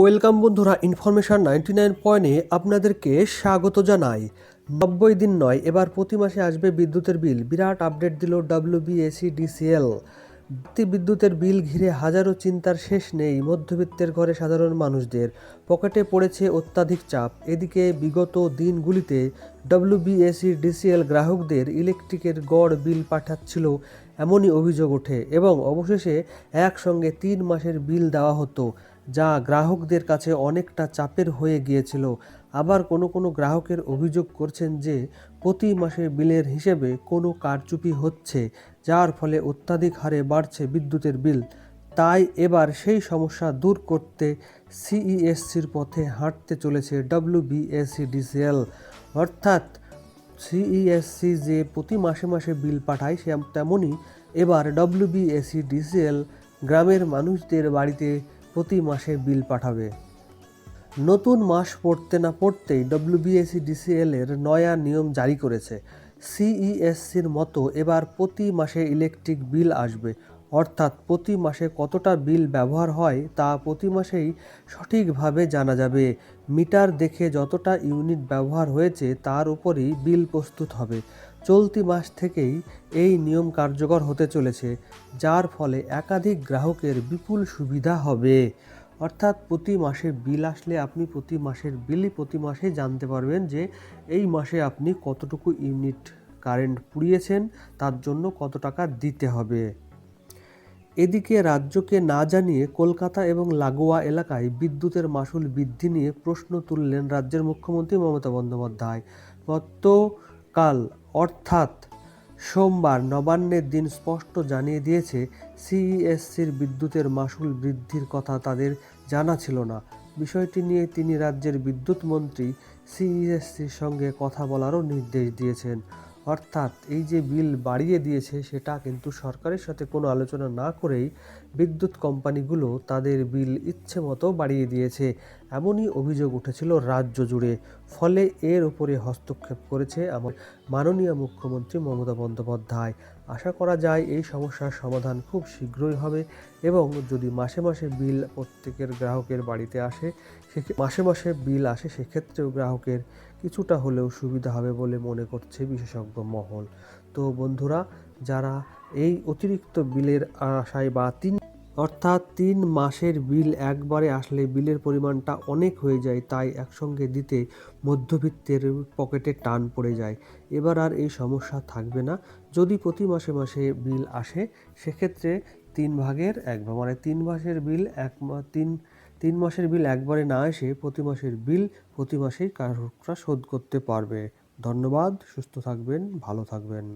Welcome বন্ধুরা, information ninety nine পয়েন্টে আপনাদেরকে স্বাগত জানাই। নব্বই দিন নয়, এবার প্রতি মাসে আসবে বিদ্যুতের বিল। বিরাট আপডেট দিল ডাব্লিউবিএসি ডিসিএল বিদ্যুতের বিল ঘিরে হাজারো চিন্তার শেষ নেই মধ্যবিত্তের ঘরে সাধারণ মানুষদের। পকেটে পড়েছে অত্যাধিক চাপ। এদিকে বিগত দিনগুলিতে ডব্লিউবিএসি ডিসিএল গ্রাহকদের ইলেকট্রিকের গড় বিল পাঠাচ্ছিল এমনই অভিযোগ ওঠে এবং অবশেষে একসঙ্গে তিন মাসের বিল দেওয়া হতো, যা গ্রাহকদের কাছে অনেকটা চাপের হয়ে গিয়েছিল। আবার কোনো কোনো গ্রাহকের অভিযোগ করছেন যে প্রতি মাসে বিলের হিসেবে কোনো কারচুপি হচ্ছে, যার ফলে অত্যাধিক হারে বাড়ছে বিদ্যুতের বিল। তাই এবার সেই সমস্যা দূর করতে সিইএসসির পথে হাঁটতে চলেছে ডব্লিউবিএসিডিসিএল অর্থাৎ সিইএসসি যে প্রতি মাসে মাসে বিল পাঠায় সে তেমনই এবার ডব্লিউবিএসি ডিসিএল গ্রামের মানুষদের বাড়িতে প্রতি মাসে বিল পাঠাবে। নতুন মাস পড়তে না পড়তেই ডব্লিউবিএসি ডিসিএল এর নয়া নিয়ম জারি করেছে। সিইএসসির মতো এবার প্রতি মাসে ইলেকট্রিক বিল আসবে। অর্থাৎ প্রতি মাসে কতটা বিল ব্যবহার হয় তা প্রতি মাসেই সঠিকভাবে জানা যাবে। মিটার দেখে যতটা ইউনিট ব্যবহার হয়েছে তার উপরই বিল প্রস্তুত হবে। চলতি মাস থেকেই এই নিয়ম কার্যকর হতে চলেছে, যার ফলে একাধিক গ্রাহকের বিপুল সুবিধা হবে। অর্থাৎ প্রতি মাসে বিল আসলে আপনি প্রতি মাসের বিলই প্রতি মাসে জানতে পারবেন যে এই মাসে আপনি কতটুকু ইউনিট কারেন্ট পুড়িয়েছেন, তার জন্য কত টাকা দিতে হবে। এদিকে রাজ্যকে না জানিয়ে কলকাতা এবং লাগোয়া এলাকায় বিদ্যুতের মাসুল বৃদ্ধি নিয়ে প্রশ্ন তুললেন রাজ্যের মুখ্যমন্ত্রী মমতা বন্দ্যোপাধ্যায়। গতকাল অর্থাৎ সোমবার নবান্নের দিন স্পষ্ট জানিয়ে দিয়েছে, সিইএসসির বিদ্যুতের মাসুল বৃদ্ধির কথা তাদের জানা ছিল না। বিষয়টি নিয়ে তিনি রাজ্যের বিদ্যুৎ মন্ত্রী সিইএসসির সঙ্গে কথা বলারও নির্দেশ দিয়েছেন। অর্থাৎ এই যে বিল বাড়িয়ে দিয়েছে, সেটা কিন্তু সরকারের সাথে কোনো আলোচনা না করেই বিদ্যুৎ কোম্পানিগুলো তাদের বিল ইচ্ছে মতো বাড়িয়ে দিয়েছে। এমনই অভিযোগ উঠেছিল রাজ্য জুড়ে। ফলে এর উপরে হস্তক্ষেপ করেছে আমার মাননীয় মুখ্যমন্ত্রী মমতা বন্দ্যোপাধ্যায়। আশা করা যায় এই সমস্যার সমাধান খুব শীঘ্রই হবে এবং যদি মাসে মাসে বিল প্রত্যেকের গ্রাহকের বাড়িতে আসে সে মাসে মাসে বিল আসে, সেক্ষেত্রেও গ্রাহকের কিছুটা হলেও সুবিধা হবে বলে মনে করছে বিশেষজ্ঞ মহল। তো বন্ধুরা, যারা এই অতিরিক্ত বিলের আশায় বা তিন অর্থাৎ তিন মাসের বিল একবারে আসলে বিলের পরিমাণটা অনেক হয়ে যায়, তাই একসঙ্গে দিতে মধ্যবিত্তের পকেটে টান পড়ে যায়। এবার আর এই সমস্যা থাকবে না। যদি প্রতি মাসে মাসে বিল আসে, সেক্ষেত্রে তিন ভাগের এক মানে তিন মাসের বিল এক তিন তিন মাসের বিল একবারে না এসে প্রতি মাসের বিল প্রতি মাসেই গ্রাহকরা শোধ করতে পারবে। ধন্যবাদ, সুস্থ থাকবেন, ভালো থাকবেন।